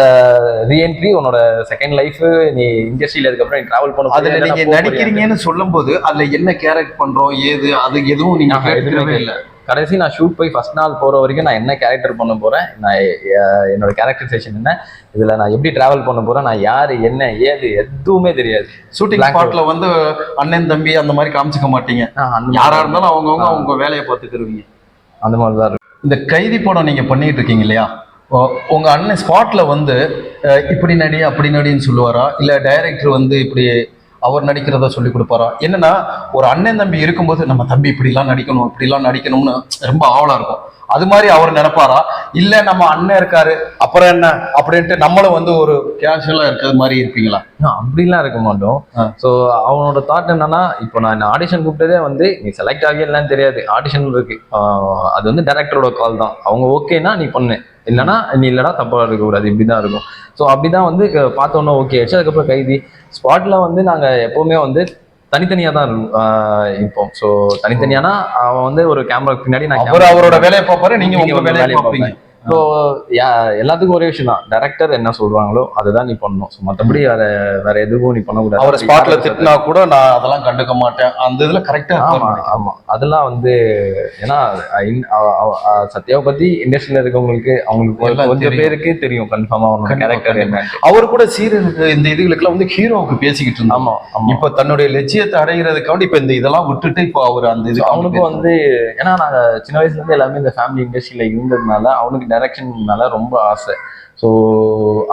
ரீஎன்ட்ரி உன்னோட செகண்ட் லைஃப் நீ இண்டஸ்ட்ரியில அதுக்கப்புறம் நீ டிராவல் பண்ண அதுல நீங்க நடிக்கிறீங்கன்னு சொல்லும் போது அதுல என்ன கேரக்ட் பண்றோம் ஏது அது எதுவும் நீங்க கேட்கவே இல்ல. கடைசி நான் ஷூட் போய் ஃபர்ஸ்ட் நாள் போற வரைக்கும் நான் என்ன கேரக்டர் பண்ண போறேன் நான் என்னோட கேரக்டரைசேஷன் என்ன இதுல நான் எப்படி டிராவல் பண்ண போறேன் நான் யாரு என்ன ஏது எதுவுமே தெரியாது. ஷூட்டிங் ஸ்பாட்ல வந்து அண்ணன் தம்பி அந்த மாதிரி காமிச்சிக்க மாட்டீங்க. யாரா இருந்தாலும் அவங்கவுங்க அவங்க வேலையை பார்த்துக்கிருவீங்க. அந்த மாதிரி தான் இருக்கும் இந்த கைதி படம் நீங்க பண்ணிட்டு இருக்கீங்க இல்லையா? உ- உங்க அண்ணன் ஸ்பாட்ல வந்து இப்படி நடி அப்படி நடின்னு சொல்லுவாரா? இல்ல டைரக்டர் வந்து இப்படி அவர் நடிக்கிறத சொல்லி கொடுப்பாரா? என்னன்னா ஒரு அண்ணன் தம்பி இருக்கும்போது நம்ம தம்பி இப்படிலாம் நடிக்கணும் இப்படிலாம் நடிக்கணும்னு ரொம்ப ஆவலா இருக்கும். அது மாதிரி அவர் நினைப்பாரா? இல்ல நம்ம அண்ணன் இருக்காரு அப்புறம் என்ன? அப்படின்ட்டு நம்மளும் வந்து ஒரு கேஷுவலா இருக்கிறது மாதிரி இருப்பீங்களா? அப்படிலாம் இருக்க மாட்டோம். ஸோ அவனோட தாட் என்னன்னா இப்போ நான் ஆடிஷன் கூப்பிட்டதே வந்து நீ செலக்ட் ஆகி இல்லைன்னு தெரியாது. ஆடிஷன் இருக்கு. அது வந்து டேரக்டரோட கால் தான். அவங்க ஓகேனா நீ பண்ணு. இல்லைன்னா நீ இல்லைனா தப்பா இருக்கக்கூடாது. இப்படி தான் இருக்கும். ஸோ அப்படிதான் வந்து க- பார்த்தோன்னே ஓகே ஆச்சு அதுக்கப்புறம் கைதி. ஸ்பாட்ல வந்து நாங்க எப்பவுமே வந்து தனித்தனியா தான் இப்போ ஸோ தனித்தனியானா அவன் வந்து ஒரு கேமரா பின்னாடி நான் அவர் அவரோட வேலையை பார்ப்பாரு நீங்க நீங்க உங்க உங்க வேலையை வேலையை பார்ப்பீங்க. ஸோ எல்லாத்துக்கும் ஒரே விஷயம் தான் டேரக்டர் என்ன சொல்றாங்களோ அதுதான் நீ பண்ணணும். ஸோ மற்றபடி வேற வேற எதுவும் நீ பண்ணக்கூடாது. அவர் ஸ்பாட்ல திட்டினா கூட நான் அதெல்லாம் கண்டுக்க மாட்டேன். அந்த இதுல கரெக்டா ஆமா ஆமா. அதெல்லாம் வந்து ஏன்னா சத்யாவை பத்தி இண்டஸ்ட்ரியில இருக்கவங்களுக்கு அவங்களுக்கு கொஞ்சம். பேருக்கு தெரியும். கன்ஃபார்மா அவனோட கேரக்டர். என்ன அவர் கூட சீரியல் இந்த இதுகளுக்கெல்லாம் வந்து ஹீரோவுக்கு பேசிக்கிட்டு இருந்தாங்க ஆமா இப்ப தன்னுடைய லட்சியத்தை அடைகிறதுக்காண்டி இப்ப இந்த இதெல்லாம் விட்டுட்டு இப்போ அவர் அந்த இது So, அவனுக்கு வந்து ஏன்னா நாங்க சின்ன வயசுல இருந்து எல்லாமே இந்த ஃபேமிலி இண்டஸ்ட்ரியில இருந்ததுனால அவனுக்கு டைரக்ஷன் மேல ரொம்ப ஆசை. ஸோ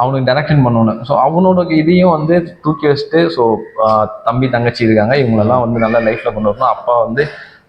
அவனுக்கு டைரக்ஷன் பண்ணணும். ஸோ அவனோட இதையும் வந்து தூக்கி வச்சுட்டு ஸோ தம்பி தங்கச்சி இருக்காங்க. இவங்களெல்லாம் வந்து நல்லா லைஃப்ல கொண்டு வரணும். அப்பா வந்து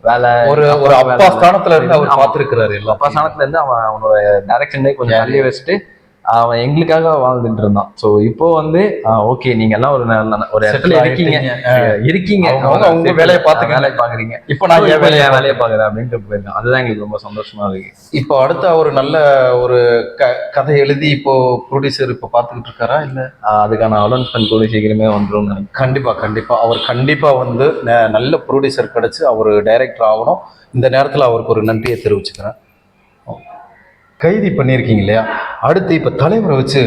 வேலை ஒரு ஒரு அப்பா ஸ்தானத்துல இருந்து அவர். பார்த்திருக்கிறாரு அப்பா ஸ்தானத்துல இருந்து அவன் அவனோட டைரக்ஷன்லேயே கொஞ்சம் தள்ளி வச்சுட்டு அவன் எங்களுக்காக வாழ்ந்துட்டு இருந்தான் ஸோ இப்போ வந்து ஓகே நீங்க எல்லாம் ஒரு நல்ல- ஒரு இடத்துல இருக்கீங்க. இருக்கீங்க. அவங்க settle வேலையை பார்த்துக்கங்க. வேலையை பாக்குறீங்க இப்ப நான் என் வேலையை வேலையை பாக்குறேன் அப்படின்ட்டு போயிருக்கேன். அதுதான் எங்களுக்கு ரொம்ப சந்தோஷமா இருக்கு. இப்போ அடுத்து அவர் நல்ல ஒரு க- கதை எழுதி இப்போ ப்ரொடியூசர் இப்போ பார்த்துக்கிட்டு இருக்காரா? இல்ல? அதுக்கான அனௌன்ஸ்மெண்ட் கூடிய சீக்கிரமே வந்துடும் கண்டிப்பா கண்டிப்பா. அவர் கண்டிப்பா வந்து நல்ல ப்ரொடியூசர் கிடைச்சு அவர் டைரக்டர் ஆகணும். இந்த நேரத்துல அவருக்கு ஒரு நன்றியை தெரிவிச்சுக்கிறேன். கைதி பண்ணியிருக்கீங்க இல்லையா? அடுத்து இப்போ தலைவரை வச்சு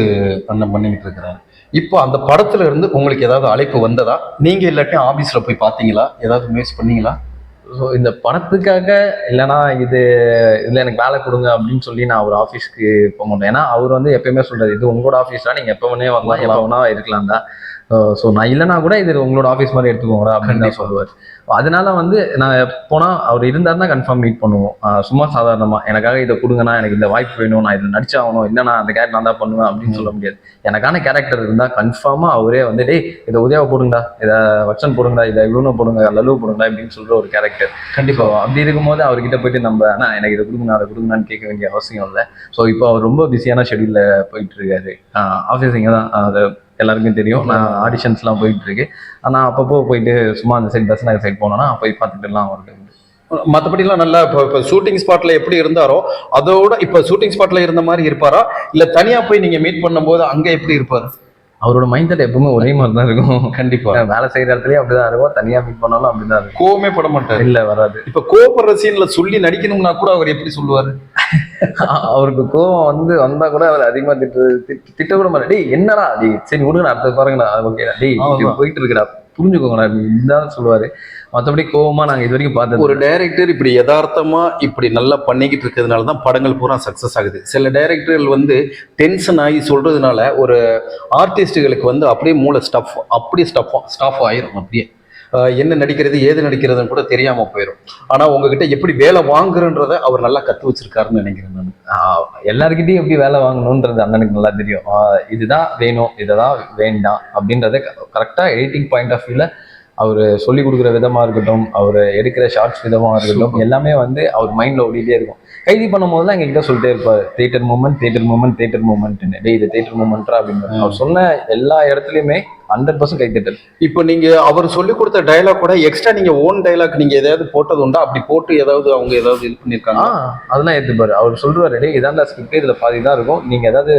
அண்ணன் பண்ணிக்கிட்டு இருக்கிறாரு. இப்போ அந்த படத்துல இருந்து உங்களுக்கு ஏதாவது அழைப்பு வந்ததா? நீங்க இல்லாட்டி ஆபீஸ்ல போய் பார்த்தீங்களா ஏதாவது முயற்சி பண்ணீங்களா? ஸோ இந்த படத்துக்காக இல்லைன்னா இது இதில் எனக்கு வேலை கொடுங்க அப்படின்னு சொல்லி நான் ஒரு ஆஃபீஸ்க்கு போக மாட்டேன். ஏன்னா அவர் வந்து எப்பயுமே சொல்றாரு இது உங்களோட ஆஃபீஸ் தான். நீங்கள் எப்போ வேணே வரலாம். எப்போ வேணா இருக்கலாம் தான். ஸோ நான் இல்லைனா கூட இது உங்களோட ஆஃபீஸ் மாதிரி எடுத்துக்கோங்கடா அப்படின்னு தான் சொல்லுவார். அதனால வந்து நான் போனால் அவர் இருந்தாருன்னா கன்ஃபார்ம் மீட் பண்ணுவோம். சும்மா சாதாரணமாக எனக்காக இதை கொடுங்கண்ணா எனக்கு இந்த வாய்ப்பு வேணும் நான் இதில் நடிச்சாகணும் இல்லைனா அந்த கேரக்டர் நான் தான் பண்ணுவேன் அப்படின்னு சொல்ல முடியாது. எனக்கான கேரக்டர் இருந்தால் கன்ஃபார்மாக அவரே வந்து டேய் இதை உதயாவை போடுங்கடா இதை வச்சன் போடுங்கடா இதை இவ்வளோ போடுங்க லல்லு போடுங்கடா அப்படின்னு சொல்ற ஒரு கேரக்டர் கண்டிப்பா. ஸோ அப்படி இருக்கும்போது அவர்கிட்ட போயிட்டு நம்ம அண்ணா எனக்கு இதை கொடுங்க அதை கொடுங்கன்னு கேட்க வேண்டிய அவசியம் இல்லை. ஸோ இப்போ அவர் ரொம்ப பிஸியான ஷெடியூலில் போயிட்டு இருக்காரு ஆஃபீஸ் இங்கே தான் அது எல்லாருக்கும் தெரியும். நான் ஆடிஷன்ஸ்லாம் போயிட்டு இருக்கு ஆனால் அப்பப்போ போயிட்டு சும்மா அந்த சைட் பஸ் நகர் சைட் போனோன்னா போய் பார்த்துட்டுலாம் அவருக்கு மற்றபடிலாம் நல்லா இப்போ இப்போ ஷூட்டிங் ஸ்பாட்ல எப்படி இருந்தாரோ அதோட இப்போ ஷூட்டிங் ஸ்பாட்ல இருந்த மாதிரி இருப்பாரா? இல்ல தனியா போய் நீங்க மீட் பண்ணும்போது அங்க எப்படி இருப்பாரு? அவரோட மைண்ட் செட் எப்பவுமே ஒரே மாதிரி தான் இருக்கும். கண்டிப்பா. வேலை செய்யற இடத்துலயும் அப்படிதான் இருக்கும். தனியா மீட் பண்ணாலும் அப்படிதான் இருக்கும். கோவமே பட மாட்டாரு. இல்ல வராது. இப்ப கோபப்படுற சீன்ல சொல்லி நடிக்கணும்னா கூட அவர் எப்படி சொல்லுவாரு? அவருக்கு கோவம் வந்து வந்தா கூட அவர் அதிகமா திட்டு திட்டு- கூட மாட்டேன் டேய் என்னடா டேய் சரி விடுங்கடா அடுத்த பாருங்கடா ஓகே டேய் போயிட்டு இருக்குடா புரிஞ்சுக்கோங்கடா. இதுதான் சொல்லுவாரு. மத்தபடி கோவமா நாங்க இது வரைக்கும் பார்த்தது ஒரு டைரக்டர் இப்படி யதார்த்தமா இப்படி நல்லா பண்ணிக்கிட்டு இருக்கிறதுனால தான் படங்கள் பூரா சக்சஸ் ஆகுது. சில டைரக்டர்கள் வந்து டென்ஷன் ஆகி சொல்றதுனால ஒரு ஆர்டிஸ்ட்டுகளுக்கு வந்து அப்படியே மூளை ஸ்டஃப் அப்படியே ஸ்டஃப் ஸ்டாஃப் ஆயிரும் அப்படியே. என்ன நடிக்கிறது ஏது நடிக்கிறதுன்னு கூட தெரியாம போயிடும் ஆனா உங்ககிட்ட எப்படி வேலை வாங்குறன்றத அவர் நல்லா கத்து வச்சிருக்காருன்னு நினைக்கிறேன் நான். ஆஹ் எல்லார்கிட்டயும் எப்படி வேலை வாங்கணுன்றது அண்ணனுக்கு நல்லா தெரியும். இதுதான் வேணும் இததான் வேண்டாம் அப்படின்றத கரெக்டா எடிட்டிங் பாயிண்ட் ஆஃப் வியூல அவர் சொல்லி கொடுக்குற விதமா இருக்கட்டும் அவர் எடுக்கிற ஷார்ட்ஸ் விதமா இருக்கட்டும் எல்லாமே வந்து அவர் மைண்ட்ல ஓடிட்டே இருக்கும். கைதி பண்ணும் போதெல்லாம் எங்க கிட்ட சொல்லிட்டே இருப்பாரு theatre moment theatre moment theatre மூமெண்ட்னு டே இது தேட்டர் மூமெண்ட்ரா அப்படின்னு. அவர் சொன்ன எல்லா இடத்துலயுமே ஹண்ட்ரட் பர்சன்ட் கை தேட்டர் இப்போ நீங்க அவர் சொல்லி கொடுத்த டயலாக் கூட எக்ஸ்ட்ரா நீங்க ஓன் டயலாக் நீங்க ஏதாவது போட்டது உண்டா? அப்படி போட்டு ஏதாவது அவங்க ஏதாவது இது பண்ணிருக்காங்க அதெல்லாம் ஏத்துப்பாரு. அவர் சொல்றாரு இதாண்டா ஸ்கிரிப்ட் இதுல பாதி தான் இருக்கும். நீங்க ஏதாவது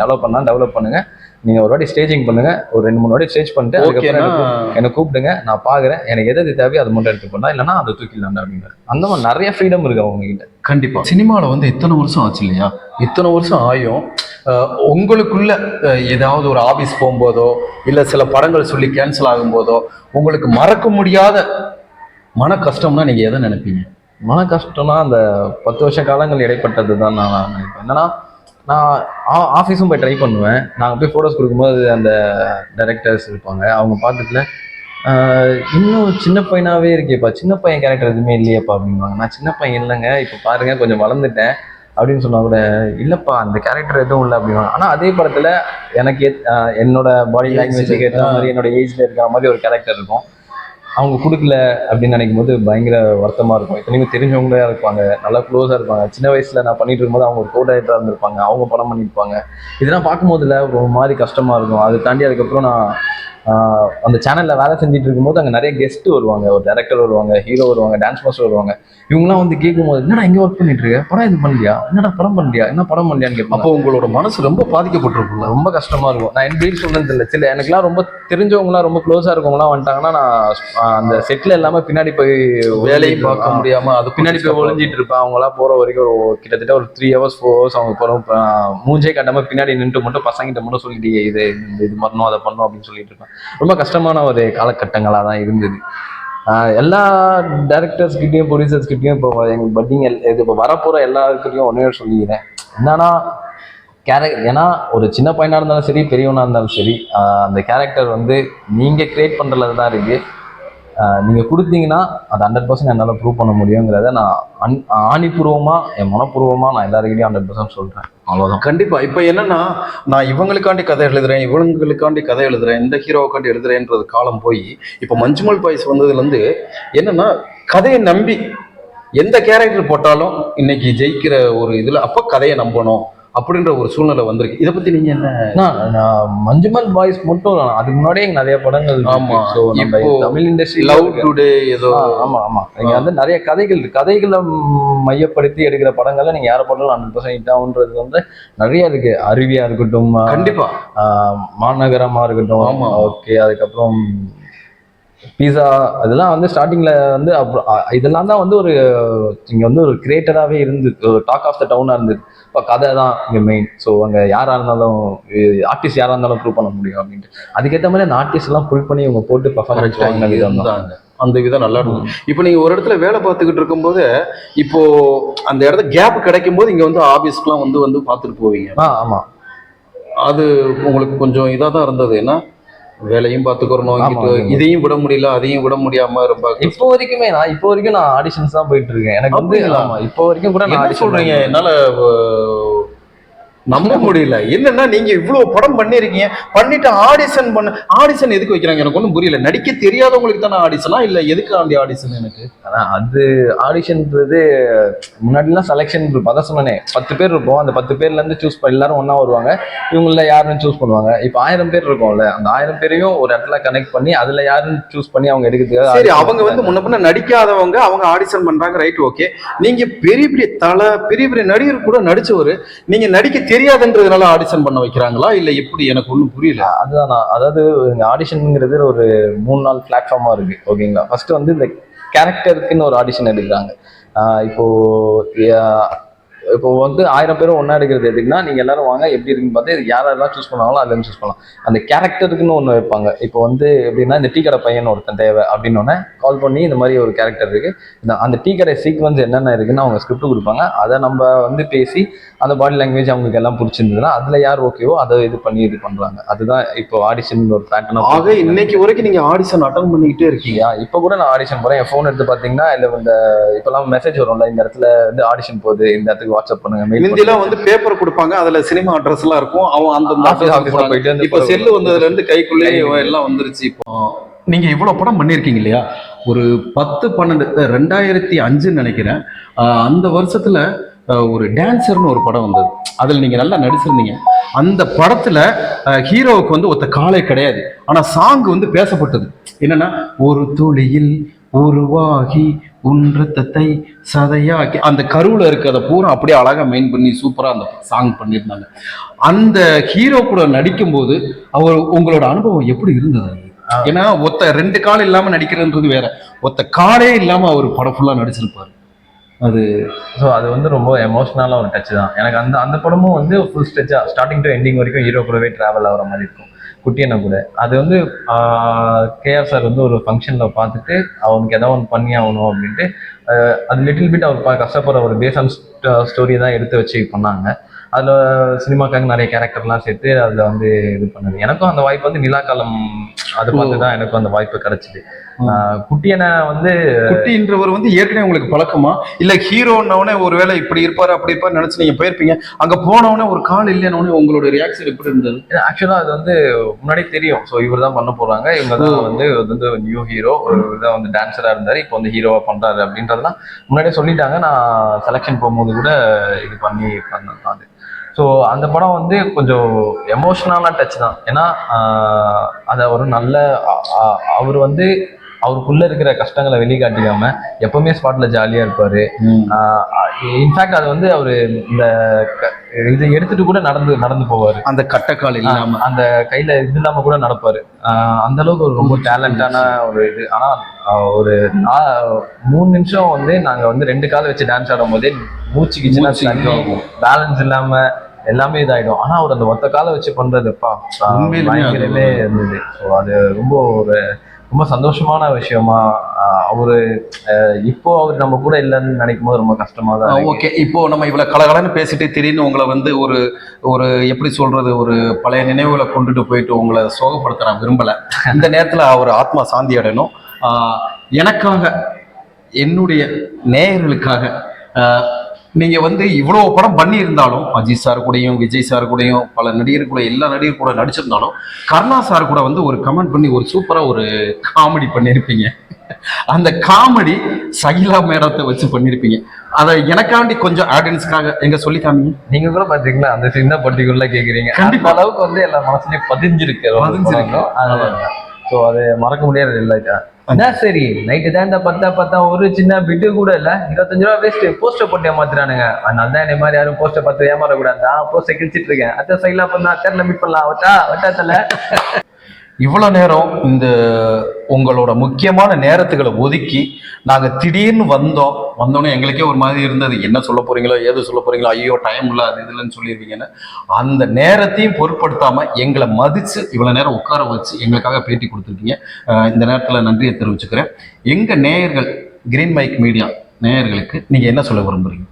டெவலப் பண்ணா டெவலப் பண்ணுங்க. நீங்க ஒரு வாட்டி ஸ்டேஜிங் பண்ணுங்க. ஒரு ரெண்டு மூணு வாட்டி ஸ்டேஜ் பண்ணிட்டு அதுக்கப்புறம் என்னை கூப்பிடுங்க. நான் பாக்குறேன். எனக்கு எது எது தேவையோ அது மட்டும் எடுத்து பண்ணா இல்லைன்னா அதை தூக்கிடலாம்டா அப்படிங்கிறாரு அந்த மாதிரி நிறைய ஃப்ரீடம் இருக்கு அவங்க கிட்ட கண்டிப்பா. சினிமாவில் வந்து இத்தனை வருஷம் ஆச்சு இல்லையா? இத்தனை வருஷம் ஆயும். உங்களுக்குள்ள ஏதாவது ஒரு ஆபீஸ் போகும்போதோ இல்ல சில படங்கள் சொல்லி கேன்சல் ஆகும்போதோ உங்களுக்கு மறக்க முடியாத மன கஷ்டம்னா நீங்க எதை நினைப்பீங்க? மன கஷ்டம்னா அந்த பத்து வருஷ காலங்கள் இடைப்பட்டது தான் நான் நினைப்பேன். என்னன்னா நான் ஆஃபீஸும் போய் ட்ரை பண்ணுவேன். நாங்கள் போய் ஃபோட்டோஸ் கொடுக்கும்போது அந்த டைரக்டர்ஸ் இருப்பாங்க. அவங்க பார்த்துட்டுல இன்னும் சின்ன பையனாவே இருக்கேப்பா சின்ன பையன் கேரக்டர் எதுவுமே இல்லையேப்பா அப்படின்வாங்க நான் சின்ன பையன் இல்லைங்க. இப்போ பாருங்க கொஞ்சம் வளர்ந்துட்டேன் அப்படின்னு சொன்னா கூட இல்லைப்பா அந்த கேரக்டர் எதுவும் இல்லை அப்படின்வாங்க ஆனால் அதே படத்தில் எனக்கு என்னோட பாடி லாங்குவேஜுக்கு ஏற்ற மாதிரி என்னோட ஏஜ்ல இருக்கிற மாதிரி ஒரு கேரக்டர் இருக்கும். அவங்க கொடுக்கல அப்படின்னு நினைக்கும் போது பயங்கர வருத்தமாக இருக்கும். இத்தனைக்கும் தெரிஞ்சவங்களே இருப்பாங்க நல்லா க்ளோஸாக இருப்பாங்க. சின்ன வயசில் நான் பண்ணிட்டு இருக்கும்போது அவங்க ஒரு கோ டைரக்டராக இருந்திருப்பாங்க. அவங்க படம் பண்ணியிருப்பாங்க இதெல்லாம் பார்க்கும்போதுல ஒரு மாதிரி கஷ்டமாக இருக்கும். அது தாண்டி அதுக்கப்புறம் நான் அந்த சேனலில் வேலை செஞ்சுட்டு இருக்கும்போது அங்கே நிறைய கெஸ்ட் வருவாங்க. ஒரு டேரக்டர் வருவாங்க ஹீரோ வருவாங்க டான்ஸ் மாஸ்டர் வருவாங்க. இவங்கலாம் வந்து கேட்கும்போது என்னடா இங்கே ஒர்க் பண்ணிட்டு இருக்க படம் இது பண்ணலையா? என்னடா படம் பண்ணலையா? என்ன படம் பண்ணலையான்னு கேட்பாங்க. அப்போ உங்களோட மனசு ரொம்ப பாதிக்கப்பட்டிருக்குல்ல ரொம்ப கஷ்டமா இருக்கும். நான் எப்படி சொல்றது இல்லை. சில எனக்குலாம் ரொம்ப தெரிஞ்சவங்களாம் ரொம்ப க்ளோஸா இருக்கவங்களாம் வந்துட்டாங்கன்னா நான் அந்த செட்ல இல்லாம பின்னாடி போய் வேலையும் பார்க்க ஆஹ், முடியாம அது பின்னாடி போய் ஒளிஞ்சிட்டு இருப்பேன். அவங்களாம் போற வரைக்கும் ஒரு கிட்டத்தட்ட ஒரு த்ரீ ஹவர்ஸ் ஃபோர் ஹவர்ஸ் அவங்க போறோம் மூஞ்சே கட்டாம பின்னாடி நின்று மட்டும் பசங்கிட்ட மட்டும் சொல்லிட்டு இது இது பண்ணணும் அதை பண்ணணும் அப்படின்னு சொல்லிட்டு இருப்பேன். ரொம்ப கஷ்டமான ஒரு காலகட்டங்களா தான் இருந்தது. எல்லா டேரக்டர்ஸ்கிட்டையும் ப்ரொடியூசர்ஸ்கிட்டையும் இப்போ எங்கள் பட்டிங் இது இப்போ வரப்போகிற எல்லாருக்கிட்டையும் ஒன்றே சொல்லிக்கிறேன். என்னன்னா கேரக்டர் ஏன்னா ஒரு சின்ன பையனாக இருந்தாலும் சரி பெரியவனாக இருந்தாலும் சரி அந்த கேரக்டர் வந்து நீங்கள் கிரியேட் பண்ணுறதுல தான் இருக்குது நீங்கள் கொடுத்தீங்கன்னா அது ஹண்ட்ரட் பர்சன்ட் என்னால் ப்ரூவ் பண்ண முடியுங்கிறத நான் அன் ஆணிபூர்வமாக என் மனப்பூர்வமாக நான் எல்லாருக்கிட்டையும் ஹண்ட்ரட் பர்சன்ட் சொல்கிறேன் அவ்வளோதான் கண்டிப்பாக இப்போ என்னென்னா நான் இவங்களுக்காண்டி கதை எழுதுறேன் இவங்களுக்காண்டி கதை எழுதுறேன் இந்த ஹீரோவுக்காண்டி எழுதுறேன்றது காலம் போய் இப்போ மஞ்சுமல் பாய்ஸ் வந்ததுலேருந்து என்னென்னா கதையை நம்பி எந்த கேரக்டர் போட்டாலும் இன்னைக்கு ஜெயிக்கிற ஒரு இதில் அப்போ கதையை நம்பணும். அப்படின்ற ஒரு சூழ்நிலை வந்திருக்கு. இதை பத்தி நீங்க என்ன மஞ்சுமல் பாய்ஸ் மட்டும் அதுக்கு முன்னாடியே நிறைய படங்கள். ஆமா. தமிழ் இண்டஸ்ட்ரி லவ் டுடே ஏதோ ஆமா ஆமா. இங்க வந்து நிறைய கதைகள் கதைகளை மையப்படுத்தி எடுக்கிற படங்கள்ல நீங்க யார படம் ஹண்ட்ரட் பர்சன்ட் ஹிட் ஆகுன்றது வந்து நிறைய இருக்கு. அருவியா இருக்கட்டும் கண்டிப்பா. மாநகரமா இருக்கட்டும். ஆமா. ஓகே அதுக்கப்புறம் பீஸா அதெல்லாம் வந்து ஸ்டார்டிங்ல வந்து இதெல்லாம் தான் வந்து ஒரு இங்க வந்து ஒரு கிரியேட்டராகவே இருந்து டாக் ஆஃப் த டவுனா இருந்தது இப்போ கதை தான் இங்க மெயின் ஸோ அங்க யாரா இருந்தாலும் ஆர்டிஸ்ட் யாரா இருந்தாலும் ப்ரூவ் பண்ண முடியும் அப்படின்ட்டு. அதுக்கேற்ற மாதிரி அந்த ஆர்டிஸ்ட் எல்லாம் புல் பண்ணி இவங்க போட்டு பர்ஃபார்மன்ஸ் வாங்கின விதம் தான். அந்த விதம் நல்லா இருக்கும். இப்போ நீங்க ஒரு இடத்துல வேலை பார்த்துக்கிட்டு இருக்கும்போது இப்போ அந்த இடத்துல கேப் கிடைக்கும் போது இங்க வந்து ஆபீஸ்க்குலாம் வந்து வந்து பார்த்துட்டு போவீங்க. ஆ ஆமா. அது உங்களுக்கு கொஞ்சம் இதாக தான் இருந்தது. ஏன்னா வேலையும் பார்த்துக்கிறோம் ஆமா. இதையும் விட முடியல அதையும் விட முடியாம ரொம்ப இப்போ வரைக்குமே நான் இப்போ வரைக்கும் நான் ஆடிஷன்ஸ் தான் போயிட்டு இருக்கேன். எனக்கு வந்து இப்போ வரைக்கும் கூட நான் சொல்றீங்க? என்னால நம்ப முடியல. என்னன்னா நீங்க இவ்வளவு படம் பண்ணிருக்கீங்க. பண்ணிட்டு ஆடிஷன் பண்ண ஆடிஷன் எதுக்கு வைக்கிறாங்க? எனக்கு ஒன்றும் புரியல. நடிக்க தெரியாதவங்களுக்கு தானே ஆடிஷனா இல்ல எதுக்கு ஆண்டி ஆடிஷன் எனக்கு? ஆனா அது ஆடிஷன்ன்றது முன்னாடிலாம் செலெக்ஷன் இருக்கும் அதான் சொன்னேனே. பத்து பேர் இருப்போம். அந்த பத்து பேர்ல இருந்து சூஸ் பண்ணி எல்லாரும் ஒண்ணா வருவாங்க. இவங்கள யாருன்னு சூஸ் பண்ணுவாங்க. இப்போ ஆயிரம் பேர் இருக்கும்ல. அந்த ஆயிரம் பேரையும் ஒரு இடத்துல கனெக்ட் பண்ணி அதுல யாருன்னு சூஸ் பண்ணி அவங்க எடுக்கிறதுக்காக சரி அவங்க வந்து முன்ன பின்ன நடிக்காதவங்க அவங்க ஆடிஷன் பண்றாங்க. ரைட் ஓகே நீங்க பெரிய பெரிய தலை பெரிய பெரிய நடிகர் கூட நடிச்சவரு நீங்க நடிக்க தெரியாதுன்றதுனால ஆடிஷன் பண்ண வைக்கிறாங்களா? இல்ல எப்படி? எனக்கு ஒன்றும் புரியல. அதுதான் நான் அதாவது ஆடிஷனுங்கிறது ஒரு மூணு நாள் பிளாட்ஃபார்மா இருக்கு ஓகேங்களா ஃபர்ஸ்ட் வந்து இந்த கேரக்டருக்குன்னு ஒரு ஆடிஷன் எடுக்கிறாங்க. இப்போ இப்போ வந்து ஆயிரம் பேரும் ஒன்றா எடுக்கிறது எதுக்குன்னா நீங்கள் எல்லாரும் வாங்க எப்படி இருக்குன்னு பார்த்து இது யாரெல்லாம் சூஸ் பண்ணாங்களோ அதுலேருந்து சூஸ் பண்ணலாம். அந்த கேரக்டருக்குன்னு ஒன்று வைப்பாங்க. இப்போ வந்து எப்படின்னா இந்த டீ கடை பையன் ஒருத்தன் தேவை அப்படின்னு கால் பண்ணி இந்த மாதிரி ஒரு கேரக்டர் இருக்கு. இந்த அந்த டீ கடை சீக்வன்ஸ் என்னென்ன இருக்குன்னு அவங்க ஸ்கிரிப்ட் கொடுப்பாங்க. அதை நம்ம வந்து பேசி அந்த பாடி லாங்குவேஜ் அவங்களுக்கு எல்லாம் பிடிச்சிருந்ததுன்னா அதில் யார் ஓகேவோ அதை இது பண்ணி இது பண்ணுறாங்க அதுதான் இப்போ ஆடிஷன் ஒரு பேட்டர்னாக ஆக இன்னைக்கு வரைக்கும் நீங்க ஆடிஷன் அட்டன் பண்ணிக்கிட்டே இருக்கீங்க. இப்போ கூட நான் ஆடிஷன் போறேன். என் ஃபோன் எடுத்து பாத்தீங்கன்னா இல்ல இந்த இப்பெல்லாம் மெசேஜ் வரும்ல இந்த இடத்துல வந்து ஆடிஷன் போகுது இந்த இடத்துக்கு வாட்ஸ்அப் பண்ணுங்க முந்திலாம் வந்து பேப்பர் கொடுப்பாங்க அதுல சினிமா அட்ரஸ் எல்லாம் இருக்கும் அவன் அந்த ல போயிட்டு இப்ப செல்லு வந்ததுல இருந்து. கைக்குள்ளே எல்லாம் வந்துருச்சு இப்போ. நீங்க இவ்வளவு படம் பண்ணிருக்கீங்க இல்லையா? ஒரு பத்து பன்னெண்டு ரெண்டாயிரத்தி அஞ்சுன்னு நினைக்கிறேன். அந்த வருஷத்துல ஒரு டான்சர்னு ஒரு படம் வந்தது. அதுல நீங்க நல்லா நடிச்சிருந்தீங்க. அந்த படத்துல ஹீரோவுக்கு வந்து ஒத்த காலே கிடையாது. ஆனா சாங் வந்து பேசப்பட்டது. என்னன்னா ஒரு துளியில் உருவாகி உன் ரத்தத்தை சதையாக்கி அந்த கருவில் இருக்கிறத பூரா அப்படியே அழகாக மெயின் பண்ணி சூப்பராக அந்த சாங் பண்ணியிருந்தாங்க. அந்த ஹீரோ கூட நடிக்கும்போது அவர் உங்களோட அனுபவம் எப்படி இருந்தது? ஏன்னா ஒத்த ரெண்டு கால் இல்லாமல் நடிக்கிறதுன்றது வேற. ஒத்த காலே இல்லாமல் அவர் படம் ஃபுல்லாக நடிச்சிருப்பார். அது ஸோ அது வந்து ரொம்ப எமோஷ்னலாக ஒரு டச் தான். எனக்கு அந்த அந்த படமும் வந்து ஃபுல் ஸ்டெச்சாக ஸ்டார்டிங் டு எண்டிங் வரைக்கும் ஹீரோ கூடவே ட்ராவல் ஆகிற மாதிரி இருக்கும். குட்டியனை கூட அது வந்து கேஆர் சார் வந்து ஒரு ஃபங்க்ஷனில் பார்த்துட்டு அவனுக்கு ஏதாவது ஒன்று பண்ணி ஆகணும் அப்படின்ட்டு அது லிட்டில் பிட் அவர் கஷ்டப்படுற ஒரு பேஸ் ஆன் ஸ்டோரி தான் எடுத்து வச்சு பண்ணாங்க. அதில் சினிமாக்காக நிறைய கேரக்டர்லாம் சேர்த்து அதில் வந்து இது பண்ணது. எனக்கும் அந்த வாய்ப்பு வந்து நிலாக்காலம் அது பார்த்து தான் எனக்கும் அந்த வாய்ப்பு கிடைச்சிது. குட்டியனை வந்து குட்டின்றவர் வந்து ஏற்கனவே உங்களுக்கு பழக்கமா? இல்ல ஹீரோன்னவனே ஒருவேளை இப்படி இருப்பாரு அப்படி இருப்பாரு நினைச்சு நீங்க போயிருப்பீங்க. அங்க போனவனே ஒரு கால் இல்லைன்னு உங்களோட ரியாக்ஷன் எப்படி இருந்தது? ஆக்சுவலாக அது வந்து முன்னாடியே தெரியும். ஸோ இவர் தான் பண்ண போறாங்க. இவங்க தான் வந்து வந்து நியூ ஹீரோ ஒரு இதான் வந்து டான்ஸராக இருந்தார். இப்போ வந்து ஹீரோவா பண்றாரு அப்படின்றதெல்லாம் முன்னாடியே சொல்லிட்டாங்க. நான் செலெக்ஷன் போகும்போது கூட இது பண்ணி பண்ணேன் அது. ஸோ அந்த படம் வந்து கொஞ்சம் எமோஷ்னலான டச் தான். ஏன்னா அது ஒரு நல்ல அவர் வந்து அவருக்குள்ள இருக்கிற கஷ்டங்களை வெளிக்காட்டிக்காம எப்பவுமே ஸ்பாட்ல ஜாலியா இருப்பாரு. இன்ஃபேக்ட் அது வந்து அவரு இந்த இதை எடுத்துட்டு கூட நடந்து நடந்து போவாரு. அந்த கட்டக்கால் இல்லாம. அந்த கையில இது இல்லாம கூட நடப்பாரு. அந்த அளவுக்கு ஒரு ரொம்ப டேலண்டான ஒரு இது. ஆனா ஒரு மூணு நிமிஷம் வந்து நாங்க வந்து ரெண்டு காலை வச்சு டான்ஸ் ஆடும் போதே மூச்சு கிச்சுனா. பேலன்ஸ் இல்லாம எல்லாமே இதாயிடும். ஆனா அவர் அந்த ஒத்த காலை வச்சு பண்றதுப்பா பயங்கரமே இருந்தது. அது ரொம்ப ஒரு ரொம்ப சந்தோஷமான விஷயமா அவரு இப்போ அவர் நம்ம கூட இல்லைன்னு நினைக்கும் போது ரொம்ப கஷ்டமா தான். ஓகே இப்போ நம்ம இவ்வளவு கலகலன்னு பேசிட்டு திடீர்னு உங்களை வந்து ஒரு ஒரு எப்படி சொல்றது ஒரு பழைய நினைவுகளை கொண்டுட்டு போயிட்டு உங்களை சோகப்படுத்த நான் விரும்பல இந்த நேரத்துல அவர் ஆத்மா சாந்தி அடையணும் எனக்காக என்னுடைய நேயர்களுக்காக ஆஹ் நீங்க வந்து இவ்வளவு படம் பண்ணியிருந்தாலும் அஜித் சார் கூடயும் விஜய் சார் கூடயும் பல நடிகர் கூட எல்லா நடிகர் கூட நடிச்சிருந்தாலும் கருணா சார் கூட வந்து ஒரு கமெண்ட் பண்ணி ஒரு சூப்பரா ஒரு காமெடி பண்ணியிருப்பீங்க அந்த காமெடி சகிலா மேடத்தை வச்சு பண்ணியிருப்பீங்க அதை எனக்காண்டி கொஞ்சம் ஆடியன்ஸ்க்காக எங்க சொல்லி காமிங்க. நீங்க கூட பாத்தீங்களா? அந்த சின்ன பர்டிகுலர் கேக்குறீங்க. கண்டிப்பா. அளவுக்கு வந்து எல்லா மனசுலயும் பதிஞ்சிருக்கு. பதிஞ்சிருக்கு. ஸோ அது மறக்க முடியாது இல்லைக்கா என்ன சரி? நைட்டு தான் இந்த பத்தா பத்தா ஒரு சின்ன பிட்டு கூட இல்ல. இருபத்தஞ்சு ரூபா வேஸ்ட் போஸ்டர் போட்டு ஏமாத்துறானுங்க. அதனால தான் என்ன மாதிரி யாரும் போஸ்டர் பார்த்து ஏமாறக்கூடாது. போஸ்டர் கிழிச்சிட்டு இருக்கேன். அத்தை சைட்லாம் பண்ணா தேர்ல மீட் பண்ணலாம். வட்டா வட்டாத்துல இவ்வளோ நேரம் இந்த உங்களோட முக்கியமான நேரத்துகளை ஒதுக்கி நாங்கள் திடீர்னு வந்தோம். வந்தோன்னே எங்களுக்கே ஒரு மாதிரி இருந்தது. என்ன சொல்ல போகிறீங்களோ ஏது சொல்ல போகிறீங்களோ ஐயோ டைம் இல்லை அது இதுலன்னு சொல்லியிருவீங்கன்னு அந்த நேரத்தையும் பொருட்படுத்தாமல் எங்களை மதித்து இவ்வளோ நேரம் உட்கார வச்சு எங்களுக்காக பேட்டி கொடுத்துருக்கீங்க. இந்த நேரத்தில் நன்றியை தெரிவிச்சுக்கிறேன். எங்கள் நேயர்கள் கிரீன் மைக் மீடியா நேயர்களுக்கு நீங்கள் என்ன சொல்ல விரும்புகிறீங்க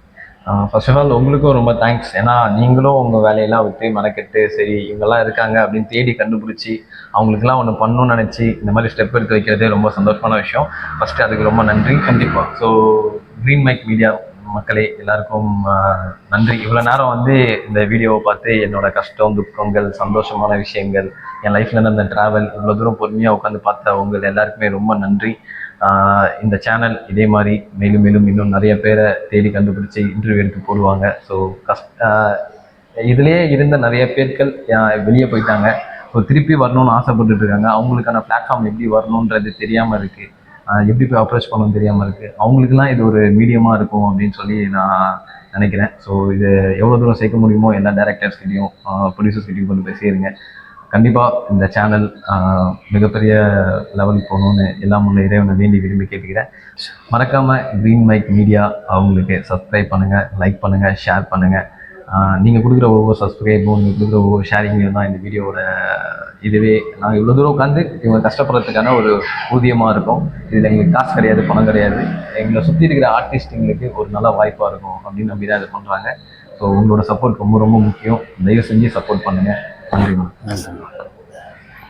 ஃபர்ஸ்ட் ஆஃப் ஆல் உங்களுக்கும் ரொம்ப தேங்க்ஸ் ஏன்னா நீங்களும் உங்கள் வேலையெல்லாம் விட்டு மெனக்கெட்டு சரி இவங்கெல்லாம் இருக்காங்க அப்படின்னு தேடி கண்டுபிடிச்சி அவங்களுக்குலாம் ஒன்று பண்ணணும்னு நினச்சி இந்த மாதிரி ஸ்டெப் எடுத்து வைக்கிறதே ரொம்ப சந்தோஷமான விஷயம். ஃபர்ஸ்ட் அதுக்கு ரொம்ப நன்றி கண்டிப்பாக ஸோ க்ரீன் மைக் மீடியா மக்களே எல்லாருக்கும் நன்றி. இவ்வளோ நேரம் வந்து இந்த வீடியோவை பார்த்து என்னோட கஷ்டம் துக்கங்கள் சந்தோஷமான விஷயங்கள் என் லைஃப்ல அந்த ட்ராவல் இவ்வளோ தூரம் பொறுமையாக உட்காந்து பார்த்த உங்கள் எல்லாருக்குமே ரொம்ப நன்றி. இந்த சேனல் இதே மாதிரி மேலும் மேலும் இன்னும் நிறைய பேரை தேடி கண்டுபிடிச்சு இன்டர்வியூ எடுத்து போடுவாங்க. ஸோ கஷ்ட இதுலேயே இருந்த நிறைய பேர்கள் வெளியே போயிட்டாங்க. ஸோ திருப்பி வரணும்னு ஆசைப்பட்டுட்டு இருக்காங்க. அவங்களுக்கான பிளாட்ஃபார்ம் எப்படி வரணுன்றது தெரியாமல் இருக்குது எப்படி போய் அப்ரோச் பண்ணணும் தெரியாமல் இருக்குது அவங்களுக்குலாம் இது ஒரு மீடியமாக இருக்கும் அப்படின்னு சொல்லி நான் நினைக்கிறேன். ஸோ இது எவ்வளோ தூரம் சேர்க்க முடியுமோ எல்லா டேரக்டர்ஸ்கிட்டையும் ப்ரொடியூசர்ஸ்கிட்டையும் கொண்டு போய் சேருங்க. கண்டிப்பாக இந்த சேனல் மிகப்பெரிய லெவல் போகணும்னு எல்லாம் உள்ள இறைவனை வேண்டி விரும்பி கேட்டுக்கிறேன். மறக்காமல் க்ரீன் மைக் மீடியா அவங்களுக்கு சப்ஸ்கிரைப் பண்ணுங்கள் லைக் பண்ணுங்கள் ஷேர் பண்ணுங்கள் நீங்கள் கொடுக்குற ஒவ்வொரு சப்ஸ்கிரைபும் நீங்கள் கொடுக்குற ஒவ்வொரு ஷேரிங்லையும் தான் இந்த வீடியோவோட இதுவே. நாங்கள் இவ்வளோ தூரம் உட்காந்து இவங்க கஷ்டப்படுறதுக்கான ஒரு ஊதியமாக இருக்கும். இதில் எங்களுக்கு காசு கிடையாது பணம் கிடையாது. எங்களை சுற்றி இருக்கிற ஆர்டிஸ்ட்டுங்களுக்கு ஒரு நல்ல வாய்ப்பாக இருக்கும் அப்படின்னு நம்பி தான் இது பண்ணுறாங்க ஸோ உங்களோட சப்போர்ட் ரொம்ப ரொம்ப முக்கியம். தயவு செஞ்சு சப்போர்ட் பண்ணுங்கள் நன்றி நன்றி